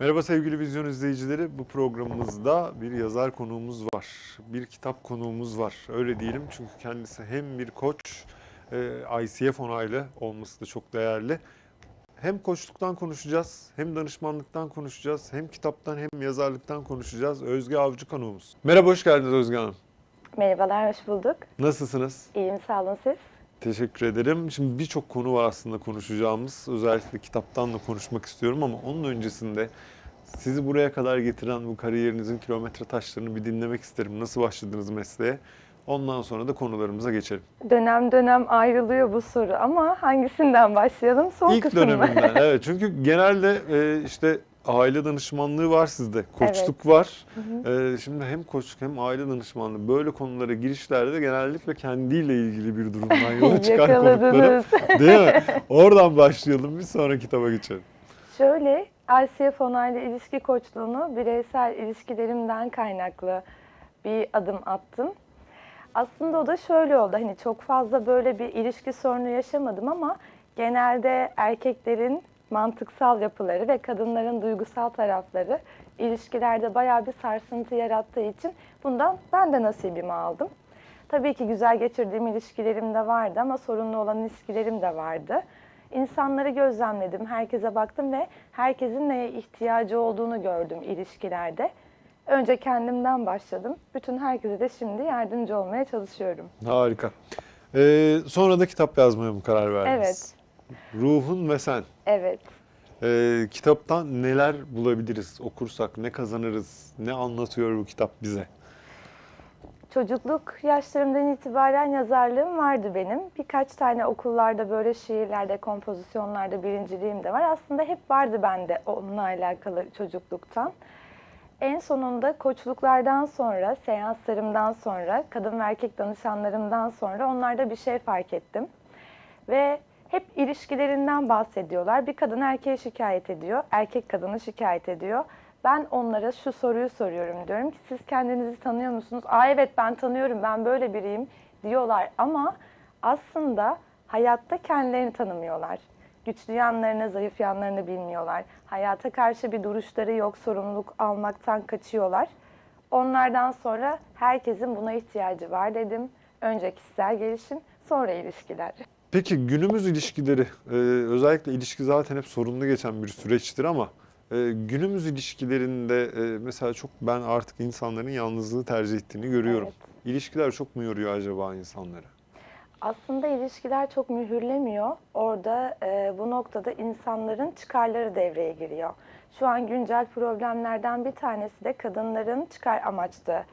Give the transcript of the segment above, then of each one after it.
Merhaba sevgili vizyon izleyicileri. Bu programımızda bir yazar konuğumuz var. Bir kitap konuğumuz var. Öyle diyelim çünkü kendisi hem bir koç, e, ICF onaylı olması da çok değerli. Hem koçluktan konuşacağız, hem danışmanlıktan konuşacağız, hem kitaptan hem yazarlıktan konuşacağız. Özge Avcı konuğumuz. Merhaba, hoş geldiniz Özge Hanım. Merhabalar, hoş bulduk. Nasılsınız? İyiyim, sağ olun siz. Teşekkür ederim. Şimdi birçok konu var aslında konuşacağımız. Özellikle kitaptan da konuşmak istiyorum ama onun öncesinde sizi buraya kadar getiren bu kariyerinizin kilometre taşlarını bir dinlemek isterim. Nasıl başladınız mesleğe? Ondan sonra da konularımıza geçelim. Dönem dönem ayrılıyor bu soru ama hangisinden başlayalım? Son İlk döneminden. Evet çünkü genelde e, işte aile danışmanlığı var sizde. Koçluk var. E, şimdi hem koçluk hem aile danışmanlığı böyle konulara girişlerde genellikle kendiyle ilgili bir durumdan yola çıkan. Yakaladınız. Değil mi? Oradan başlayalım. Bir sonra kitaba geçelim. Şöyle, ICF onaylı ilişki koçluğunu bireysel ilişkilerimden kaynaklı bir adım attım. Aslında o da şöyle oldu. Hani çok fazla böyle bir ilişki sorunu yaşamadım ama genelde erkeklerin mantıksal yapıları ve kadınların duygusal tarafları ilişkilerde bayağı bir sarsıntı yarattığı için bundan ben de nasibimi aldım. Tabii ki güzel geçirdiğim ilişkilerim de vardı ama sorunlu olan ilişkilerim de vardı. İnsanları gözlemledim, herkese baktım ve herkesin neye ihtiyacı olduğunu gördüm ilişkilerde. Önce kendimden başladım. Bütün herkese de şimdi yardımcı olmaya çalışıyorum. Harika. Ee, sonra da kitap yazmaya mı karar verdiniz? Evet. Ruhun ve sen. Evet. Ee, kitaptan neler bulabiliriz? Okursak ne kazanırız? Ne anlatıyor bu kitap bize? Çocukluk yaşlarımdan itibaren yazarlığım vardı benim. Birkaç tane okullarda böyle şiirlerde, kompozisyonlarda birinciliğim de var. Aslında hep vardı bende onunla alakalı çocukluktan. En sonunda koçluklardan sonra, seanslarımdan sonra, kadın ve erkek danışanlarımdan sonra onlarda bir şey fark ettim. Ve hep ilişkilerinden bahsediyorlar. Bir kadın erkeğe şikayet ediyor, erkek kadını şikayet ediyor. Ben onlara şu soruyu soruyorum diyorum ki siz kendinizi tanıyor musunuz? Aa evet ben tanıyorum, ben böyle biriyim diyorlar ama aslında hayatta kendilerini tanımıyorlar. Güçlü yanlarını, zayıf yanlarını bilmiyorlar. Hayata karşı bir duruşları yok, sorumluluk almaktan kaçıyorlar. Onlardan sonra herkesin buna ihtiyacı var dedim. Önce kişisel gelişim, sonra ilişkiler. Peki günümüz ilişkileri, e, özellikle ilişki zaten hep sorunlu geçen bir süreçtir ama e, günümüz ilişkilerinde e, mesela çok ben artık insanların yalnızlığı tercih ettiğini görüyorum. Evet. İlişkiler çok mu yoruyor acaba insanları? Aslında ilişkiler çok mühürlemiyor. Orada e, bu noktada insanların çıkarları devreye giriyor. Şu an güncel problemlerden bir tanesi de kadınların çıkar amaçlı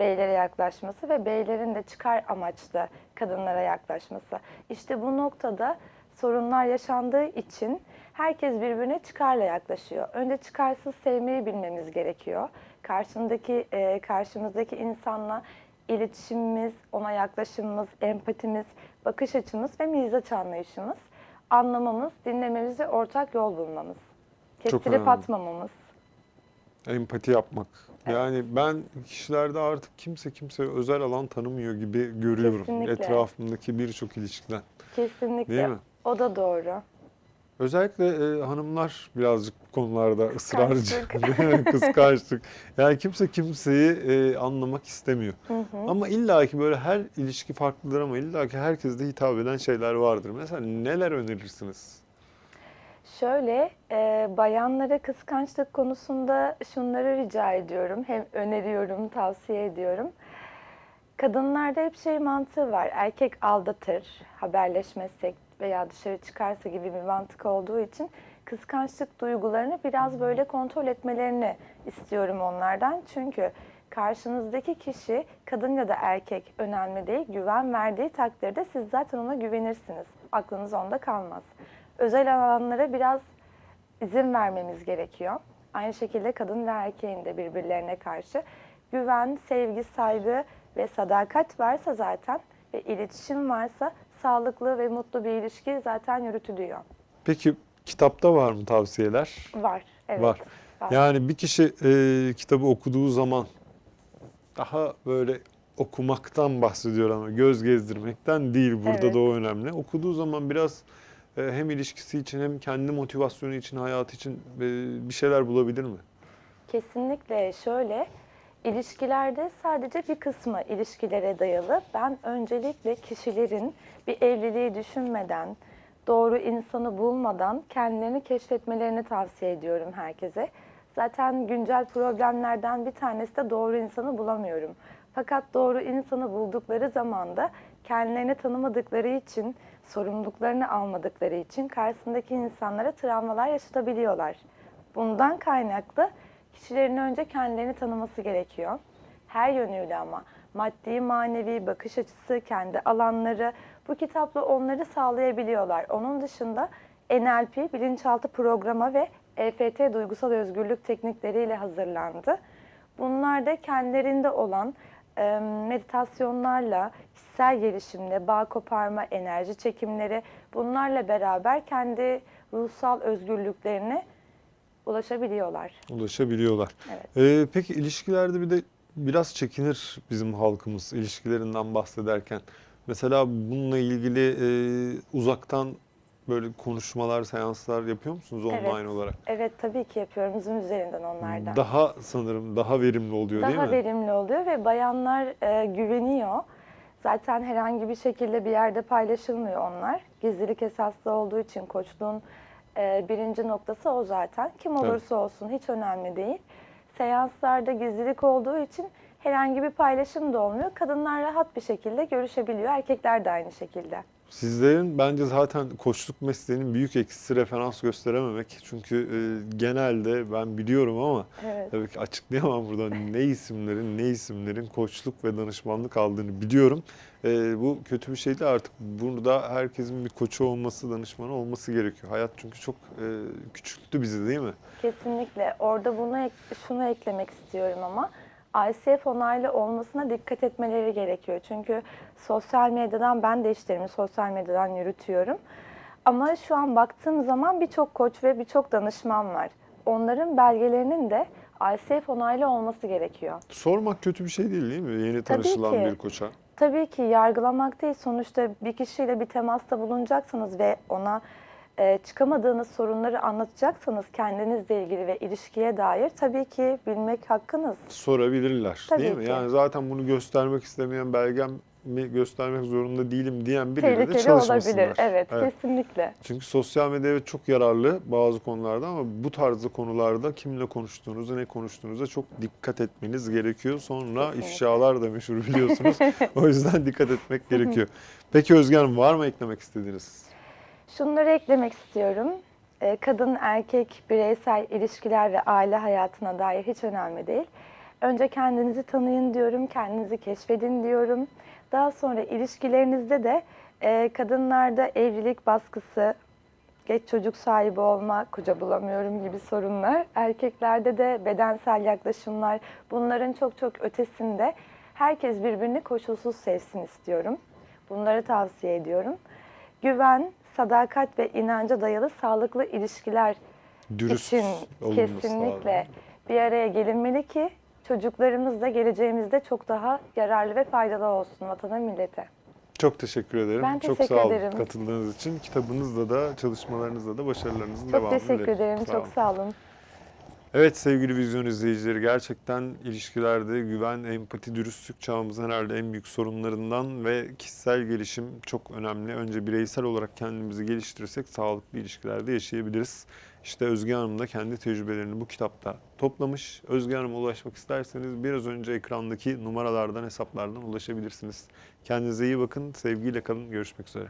beylere yaklaşması ve beylerin de çıkar amaçlı kadınlara yaklaşması. İşte bu noktada sorunlar yaşandığı için herkes birbirine çıkarla yaklaşıyor. Önce çıkarsız sevmeyi bilmemiz gerekiyor. Karşımdaki e, karşımızdaki insanla iletişimimiz, ona yaklaşımımız, empatimiz, bakış açımız ve mizaç anlayışımız, anlamamız, dinlememiz ve ortak yol bulmamız. Kestirip atmamamız. Empati yapmak. Evet. Yani ben kişilerde artık kimse kimse özel alan tanımıyor gibi görüyorum. Kesinlikle. Etrafımdaki birçok ilişkiden. Kesinlikle. Değil mi? O da doğru. Özellikle e, hanımlar birazcık bu konularda ısrarcı, Kıskançlık. Yani kimse kimseyi e, anlamak istemiyor. Hı hı. Ama illaki böyle her ilişki farklıdır ama illaki herkese de hitap eden şeyler vardır. Mesela neler önerirsiniz? Şöyle, e, bayanlara kıskançlık konusunda şunları rica ediyorum. Hem öneriyorum, tavsiye ediyorum. Kadınlarda hep şey mantığı var. Erkek aldatır, haberleşmezsek veya dışarı çıkarsa gibi bir mantık olduğu için kıskançlık duygularını biraz böyle kontrol etmelerini istiyorum onlardan. Çünkü karşınızdaki kişi kadın ya da erkek önemli değil. Güven verdiği takdirde siz zaten ona güvenirsiniz. Aklınız onda kalmaz. Özel alanlara biraz izin vermemiz gerekiyor. Aynı şekilde kadın ve erkeğin de birbirlerine karşı güven, sevgi, saygı ve sadakat varsa zaten ve iletişim varsa sağlıklı ve mutlu bir ilişki zaten yürütülüyor. Peki kitapta var mı tavsiyeler? Var. Evet. Var. Yani bir kişi e, kitabı okuduğu zaman daha böyle okumaktan bahsediyor ama göz gezdirmekten değil burada Evet. da o önemli. Okuduğu zaman biraz e, hem ilişkisi için hem kendi motivasyonu için, hayatı için e, bir şeyler bulabilir mi? Kesinlikle şöyle, ilişkilerde sadece bir kısmı ilişkilere dayalı. Ben öncelikle kişilerin bir evliliği düşünmeden, doğru insanı bulmadan kendilerini keşfetmelerini tavsiye ediyorum herkese. Zaten güncel problemlerden bir tanesi de doğru insanı bulamıyorum. Fakat doğru insanı buldukları zaman da kendilerini tanımadıkları için, sorumluluklarını almadıkları için karşısındaki insanlara travmalar yaşatabiliyorlar. Bundan kaynaklı kişilerin önce kendilerini tanıması gerekiyor. Her yönüyle ama maddi, manevi, bakış açısı, kendi alanları bu kitapla onları sağlayabiliyorlar. Onun dışında NLP, bilinçaltı programa ve EFT duygusal özgürlük teknikleriyle hazırlandı. Bunlar da kendilerinde olan e, meditasyonlarla, kişisel gelişimle, bağ koparma, enerji çekimleri bunlarla beraber kendi ruhsal özgürlüklerine ulaşabiliyorlar. Ulaşabiliyorlar. Evet. Ee, peki ilişkilerde bir de biraz çekinir bizim halkımız ilişkilerinden bahsederken. Mesela bununla ilgili e, uzaktan böyle konuşmalar, seanslar yapıyor musunuz online Evet. olarak? Evet tabii ki yapıyorum Zoom üzerinden onlardan. Daha sanırım daha verimli oluyor değil Daha mi? verimli oluyor ve bayanlar e, güveniyor. Zaten herhangi bir şekilde bir yerde paylaşılmıyor onlar. Gizlilik esaslı olduğu için koçluğun e, birinci noktası o zaten. Kim olursa olsun hiç önemli değil. Seanslarda gizlilik olduğu için herhangi bir paylaşım da olmuyor. Kadınlar rahat bir şekilde görüşebiliyor. Erkekler de aynı şekilde. Sizlerin bence zaten koçluk mesleğinin büyük eksisi referans gösterememek. Çünkü e, genelde ben biliyorum ama Evet. tabii ki açıklayamam burada ne isimlerin ne isimlerin koçluk ve danışmanlık aldığını biliyorum. E, bu kötü bir şey değil artık. Burada herkesin bir koçu olması, danışmanı olması gerekiyor. Hayat çünkü çok e, küçülttü bizi değil mi? Kesinlikle. Orada bunu şunu eklemek istiyorum ama ICF onaylı olmasına dikkat etmeleri gerekiyor. Çünkü sosyal medyadan ben de işlerimi sosyal medyadan yürütüyorum. Ama şu an baktığım zaman birçok koç ve birçok danışman var. Onların belgelerinin de ICF onaylı olması gerekiyor. Sormak kötü bir şey değil değil mi? Yeni Tabii tanışılan ki. bir koça. Tabii ki yargılamak değil. Sonuçta bir kişiyle bir temasta bulunacaksanız ve ona e, çıkamadığınız sorunları anlatacaksanız kendinizle ilgili ve ilişkiye dair tabii ki bilmek hakkınız. sorabilirler Tabii değil mi? ki. Yani zaten bunu göstermek istemeyen belgem mi göstermek zorunda değilim diyen biriyle de çalışmasınlar. olabilir. Evet, kesinlikle. Çünkü sosyal medya evet çok yararlı bazı konularda ama bu tarzda konularda kimle konuştuğunuza, ne konuştuğunuza çok dikkat etmeniz gerekiyor. Sonra Kesinlikle. ifşalar da meşhur biliyorsunuz. o yüzden dikkat etmek gerekiyor. Peki Özge Hanım var mı eklemek istediğiniz? Şunları eklemek istiyorum. E, Kadın, erkek, bireysel ilişkiler ve aile hayatına dair hiç önemli değil. Önce kendinizi tanıyın diyorum, kendinizi keşfedin diyorum. Daha sonra ilişkilerinizde de e, kadınlarda evlilik baskısı, geç çocuk sahibi olma, koca bulamıyorum gibi sorunlar. Erkeklerde de bedensel yaklaşımlar, bunların çok çok ötesinde herkes birbirini koşulsuz sevsin istiyorum. Bunları tavsiye ediyorum. Güven, sadakat ve inanca dayalı sağlıklı ilişkiler Dürüst için kesinlikle lazım. bir araya gelinmeli ki çocuklarımız da geleceğimizde çok daha yararlı ve faydalı olsun vatana millete. Çok teşekkür ederim. Ben çok teşekkür sağ olun ederim. katıldığınız için. Kitabınızda da, çalışmalarınızda da başarılarınızın Çok devamını teşekkür dilerim. ederim. Sağ çok olun. sağ olun. Evet sevgili vizyon izleyicileri gerçekten ilişkilerde güven, empati, dürüstlük çağımızın herhalde en büyük sorunlarından ve kişisel gelişim çok önemli. Önce bireysel olarak kendimizi geliştirirsek sağlıklı ilişkilerde yaşayabiliriz. İşte Özge Hanım da kendi tecrübelerini bu kitapta toplamış. Özge Hanım'a ulaşmak isterseniz biraz önce ekrandaki numaralardan, hesaplardan ulaşabilirsiniz. Kendinize iyi bakın, sevgiyle kalın, görüşmek üzere.